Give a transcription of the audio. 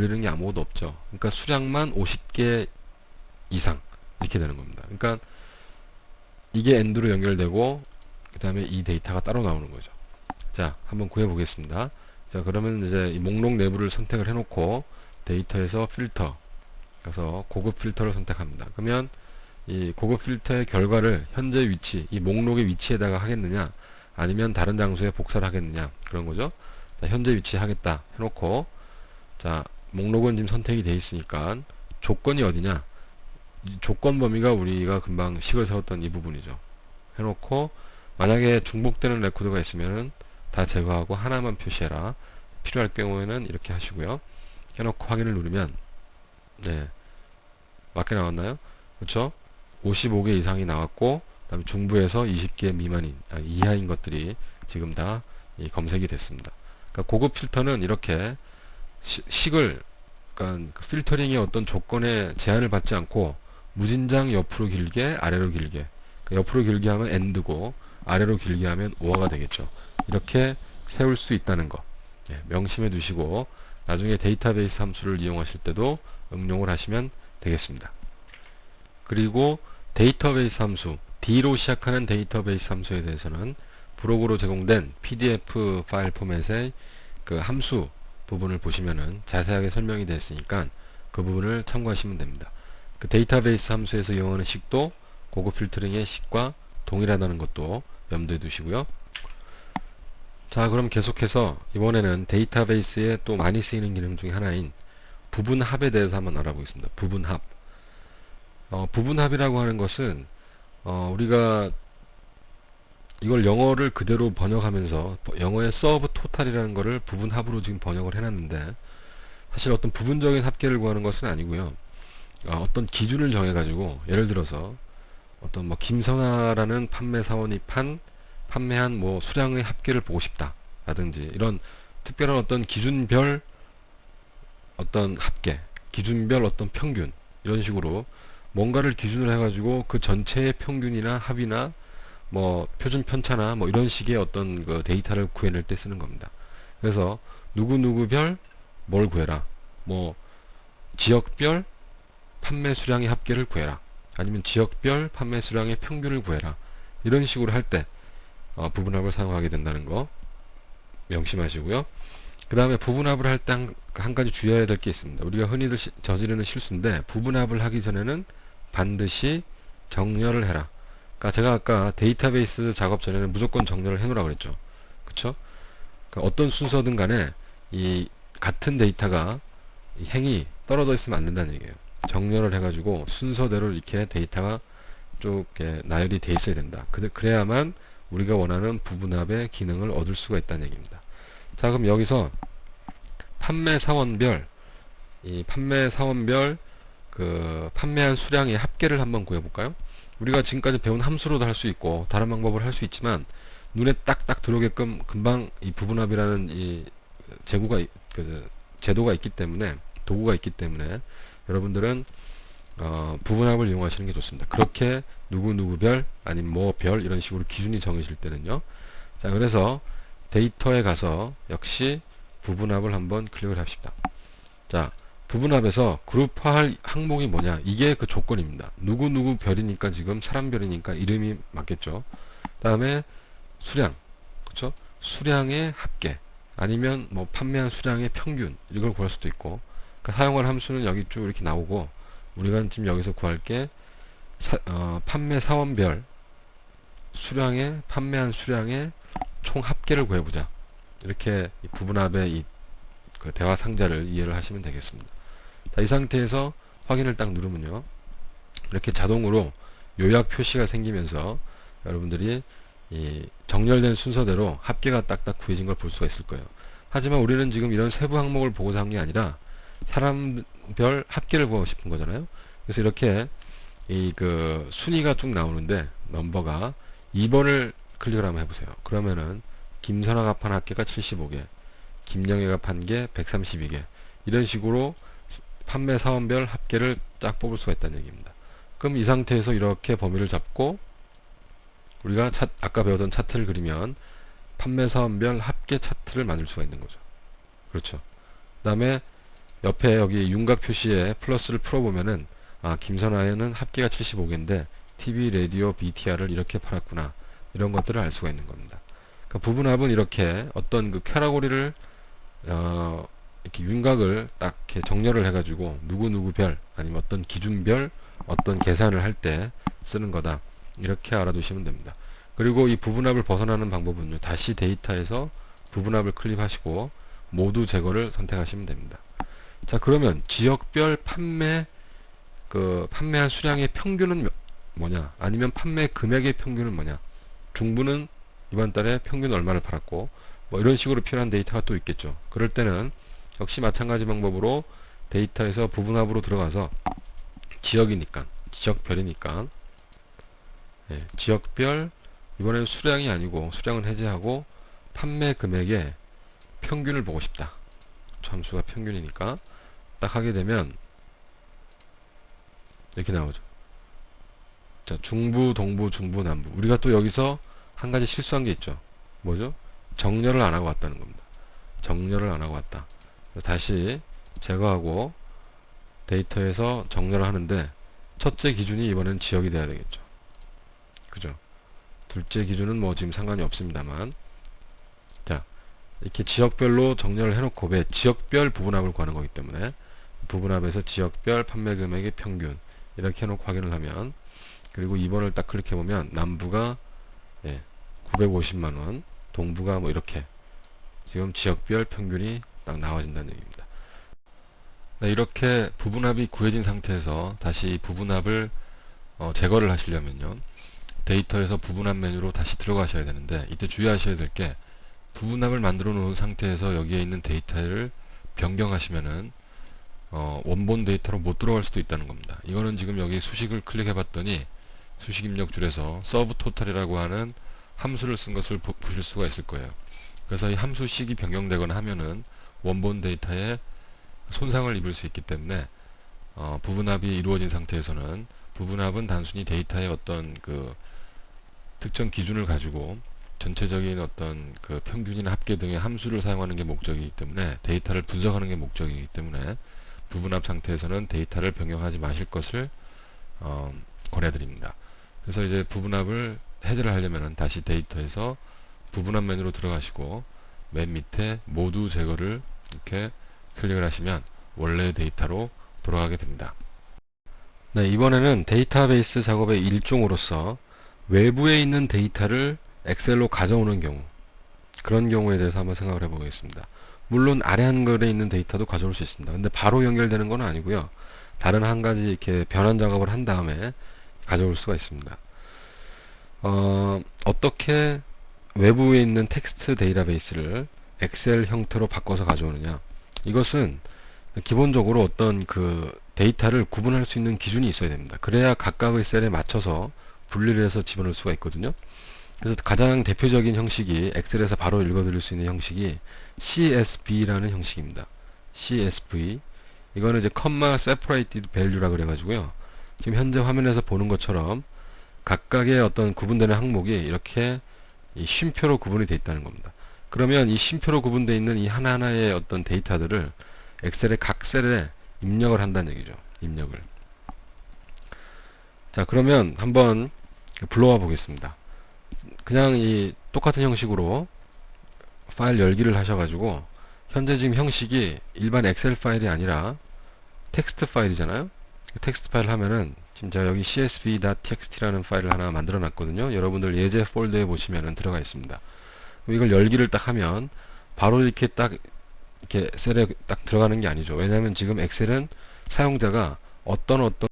걸리는 게 아무것도 없죠. 그러니까 수량만 50개 이상 이렇게 되는 겁니다. 그러니까 이게 엔드로 연결되고 그 다음에 이 데이터가 따로 나오는 거죠. 자, 한번 구해 보겠습니다. 자, 그러면 이제 이 목록 내부를 선택을 해놓고 데이터에서 필터 가서 고급 필터를 선택합니다. 그러면 이 고급 필터의 결과를 현재 위치, 이 목록의 위치에다가 하겠느냐, 아니면 다른 장소에 복사를 하겠느냐, 그런 거죠. 자, 현재 위치 하겠다 해놓고, 자, 목록은 지금 선택이 되어 있으니까, 조건이 어디냐, 이 조건 범위가 우리가 금방 식을 세웠던 이 부분이죠. 해놓고, 만약에 중복되는 레코드가 있으면은 다 제거하고 하나만 표시해라. 필요할 경우에는 이렇게 하시고요. 해놓고 확인을 누르면, 네. 맞게 나왔나요? 그렇죠? 55개 이상이 나왔고 그다음에 중부에서 20개 미만인 아, 이하인 것들이 지금 다 검색이 됐습니다. 그러니까 고급 필터는 이렇게 시, 식을 그러니까 그 필터링의 어떤 조건에 제한을 받지 않고 무진장 옆으로 길게 아래로 길게 그러니까 옆으로 길게 하면 end고 아래로 길게 하면 or가 되겠죠. 이렇게 세울 수 있다는 거 예, 명심해 두시고 나중에 데이터베이스 함수를 이용하실 때도 응용을 하시면 되겠습니다. 그리고 데이터베이스 함수, D로 시작하는 데이터베이스 함수에 대해서는 브로그로 제공된 PDF 파일 포맷의 그 함수 부분을 보시면은 자세하게 설명이 되어 있으니까 그 부분을 참고하시면 됩니다. 그 데이터베이스 함수에서 이용하는 식도 고급 필터링의 식과 동일하다는 것도 염두에 두시고요. 자, 그럼 계속해서 이번에는 데이터베이스에 또 많이 쓰이는 기능 중에 하나인 부분합에 대해서 한번 알아보겠습니다. 부분합. 어, 부분합이라고 하는 것은 어, 우리가 이걸 영어를 그대로 번역하면서 영어의 서브 토탈이라는 것을 부분 합으로 지금 번역을 해놨는데 사실 어떤 부분적인 합계를 구하는 것은 아니고요. 어, 떤 기준을 정해가지고 예를 들어서 어떤 뭐 김선아라는 판매 사원이 판 판매한 뭐 수량의 합계를 보고 싶다 라든지 이런 특별한 어떤 기준별 어떤 합계 기준별 어떤 평균 이런 식으로 뭔가를 기준으로 해가지고 그 전체의 평균이나 합이나 뭐 표준 편차나 뭐 이런 식의 어떤 그 데이터를 구해낼 때 쓰는 겁니다. 그래서 누구누구별 뭘 구해라. 뭐 지역별 판매 수량의 합계를 구해라. 아니면 지역별 판매 수량의 평균을 구해라. 이런 식으로 할때 어, 부분합을 사용하게 된다는 거 명심하시고요. 그 다음에 부분합을 할 때 한 가지 주의해야 될 게 있습니다. 우리가 흔히들 시, 저지르는 실수인데 부분합을 하기 전에는 반드시 정렬을 해라. 그러니까 제가 아까 데이터베이스 작업 전에는 무조건 정렬을 해놓으라 그랬죠. 그쵸? 그러니까 어떤 순서든 간에 이 같은 데이터가 행이 떨어져 있으면 안 된다는 얘기예요. 정렬을 해가지고 순서대로 이렇게 데이터가 쭉 나열이 돼 있어야 된다. 그래야만 우리가 원하는 부분합의 기능을 얻을 수가 있다는 얘기입니다. 자, 그럼 여기서 판매 사원별, 이 판매 사원별 그 판매한 수량의 합계를 한번 구해볼까요? 우리가 지금까지 배운 함수로도 할 수 있고 다른 방법을 할 수 있지만 눈에 딱딱 들어오게끔 금방 이 부분합이라는 이 제구가 그 제도가 있기 때문에 도구가 있기 때문에 여러분들은 어, 부분합을 이용하시는 게 좋습니다. 그렇게 누구누구별 아니면 뭐 별 이런 식으로 기준이 정해질 때는요. 자 그래서 데이터에 가서 역시 부분합을 한번 클릭을 합시다. 자 부분합에서 그룹화할 항목이 뭐냐. 이게 그 조건입니다. 누구누구 별이니까 지금 사람 별이니까 이름이 맞겠죠. 그 다음에 수량. 그쵸? 수량의 합계. 아니면 뭐 판매한 수량의 평균. 이걸 구할 수도 있고. 그러니까 사용할 함수는 여기 쭉 이렇게 나오고 우리가 지금 여기서 구할 게 사, 어, 판매 사원별 수량의 판매한 수량의 총 합계를 구해보자. 이렇게 부분합의 이 그 대화 상자를 이해를 하시면 되겠습니다. 자, 이 상태에서 확인을 딱 누르면요. 이렇게 자동으로 요약 표시가 생기면서 여러분들이 이 정렬된 순서대로 합계가 딱딱 구해진 걸 볼 수가 있을 거예요. 하지만 우리는 지금 이런 세부 항목을 보고자 한게 아니라 사람별 합계를 보고 싶은 거잖아요. 그래서 이렇게 이 그 순위가 쭉 나오는데 넘버가 2번을 클릭을 한번 해보세요. 그러면은 김선아가 판 합계가 75개, 김영애가 판 게 132개 이런 식으로 판매 사원별 합계를 쫙 뽑을 수가 있다는 얘기입니다. 그럼 이 상태에서 이렇게 범위를 잡고 우리가 차, 아까 배우던 차트를 그리면 판매 사원별 합계 차트를 만들 수가 있는 거죠. 그렇죠. 그 다음에 옆에 여기 윤곽 표시에 플러스를 풀어보면은 아 김선아에는 합계가 75개인데 TV, 라디오, BTR을 이렇게 팔았구나 이런 것들을 알 수가 있는 겁니다. 그러니까 부분합은 이렇게 어떤 그 카테고리를 어, 이렇게 윤곽을 딱 이렇게 정렬을 해가지고 누구누구 별 아니면 어떤 기준별 어떤 계산을 할 때 쓰는 거다 이렇게 알아두시면 됩니다. 그리고 이 부분합을 벗어나는 방법은요 다시 데이터에서 부분합을 클릭하시고 모두 제거를 선택하시면 됩니다. 자 그러면 지역별 판매 그 판매한 수량의 평균은 몇- 뭐냐 아니면 판매 금액의 평균은 뭐냐 중부는 이번 달에 평균 얼마를 팔았고 뭐 이런 식으로 필요한 데이터가 또 있겠죠 그럴 때는 역시 마찬가지 방법으로 데이터에서 부분합으로 들어가서 지역이니까 지역별이니까 예, 지역별 이번엔 수량이 아니고 수량은 해제하고 판매 금액의 평균을 보고 싶다 함수가 평균이니까 딱 하게 되면 이렇게 나오죠. 자, 중부, 동부, 중부, 남부. 우리가 또 여기서 한 가지 실수한 게 있죠. 뭐죠? 정렬을 안 하고 왔다는 겁니다. 정렬을 안 하고 왔다. 다시 제거하고 데이터에서 정렬을 하는데 첫째 기준이 이번엔 지역이 돼야 되겠죠. 그죠? 둘째 기준은 뭐 지금 상관이 없습니다만 자 이렇게 지역별로 정렬을 해놓고 왜 지역별 부분합을 구하는 거기 때문에 부분합에서 지역별 판매 금액의 평균 이렇게 해놓고 확인을 하면 그리고 2번을 딱 클릭해 보면 남부가 예, 950만원 동부가 뭐 이렇게 지금 지역별 평균이 딱 나와진다는 얘기입니다 네, 이렇게 부분합이 구해진 상태에서 다시 부분합을 어, 제거를 하시려면요 데이터에서 부분합 메뉴로 다시 들어가셔야 되는데 이때 주의하셔야 될 게 부분합을 만들어 놓은 상태에서 여기에 있는 데이터를 변경하시면은 어, 원본 데이터로 못 들어갈 수도 있다는 겁니다. 이거는 지금 여기 수식을 클릭해 봤더니 수식 입력 줄에서 서브 토탈이라고 하는 함수를 쓴 것을 보, 보실 수가 있을 거예요. 그래서 이 함수식이 변경되거나 하면은 원본 데이터에 손상을 입을 수 있기 때문에 어, 부분합이 이루어진 상태에서는 부분합은 단순히 데이터의 어떤 그 특정 기준을 가지고 전체적인 어떤 그 평균이나 합계 등의 함수를 사용하는 게 목적이기 때문에 데이터를 분석하는 게 목적이기 때문에 부분합 상태에서는 데이터를 변경하지 마실 것을 어, 권해드립니다. 그래서 이제 부분합을 해제를 하려면 다시 데이터에서 부분합 메뉴로 들어가시고 맨 밑에 모두 제거를 이렇게 클릭을 하시면 원래의 데이터로 돌아가게 됩니다. 네, 이번에는 데이터베이스 작업의 일종으로서 외부에 있는 데이터를 엑셀로 가져오는 경우 그런 경우에 대해서 한번 생각을 해보겠습니다. 물론 아래 한글에 있는 데이터도 가져올 수 있습니다. 근데 바로 연결되는 건 아니고요. 다른 한 가지 이렇게 변환 작업을 한 다음에 가져올 수가 있습니다. 어, 어떻게 외부에 있는 텍스트 데이터베이스를 엑셀 형태로 바꿔서 가져오느냐. 이것은 기본적으로 어떤 그 데이터를 구분할 수 있는 기준이 있어야 됩니다. 그래야 각각의 셀에 맞춰서 분리를 해서 집어넣을 수가 있거든요. 그래서 가장 대표적인 형식이 엑셀에서 바로 읽어드릴 수 있는 형식이 CSV라는 형식입니다. CSV 이거는 이제 comma separated value라 그래가지고요. 지금 현재 화면에서 보는 것처럼 각각의 어떤 구분되는 항목이 이렇게 이 쉼표로 구분이 되어 있다는 겁니다. 그러면 이 쉼표로 구분되어 있는 이 하나하나의 어떤 데이터들을 엑셀의 각 셀에 입력을 한다는 얘기죠. 입력을. 자, 그러면 한번 불러와 보겠습니다. 그냥 이 똑같은 형식으로 파일 열기를 하셔가지고 현재 지금 형식이 일반 엑셀 파일이 아니라 텍스트 파일이잖아요. 텍스트 파일 하면은 지금 제가 여기 csv.txt라는 파일을 하나 만들어 놨거든요. 여러분들 예제 폴더에 보시면은 들어가 있습니다. 이걸 열기를 딱 하면 바로 이렇게 딱 이렇게 셀에 딱 들어가는 게 아니죠. 왜냐하면 지금 엑셀은 사용자가 어떤 어떤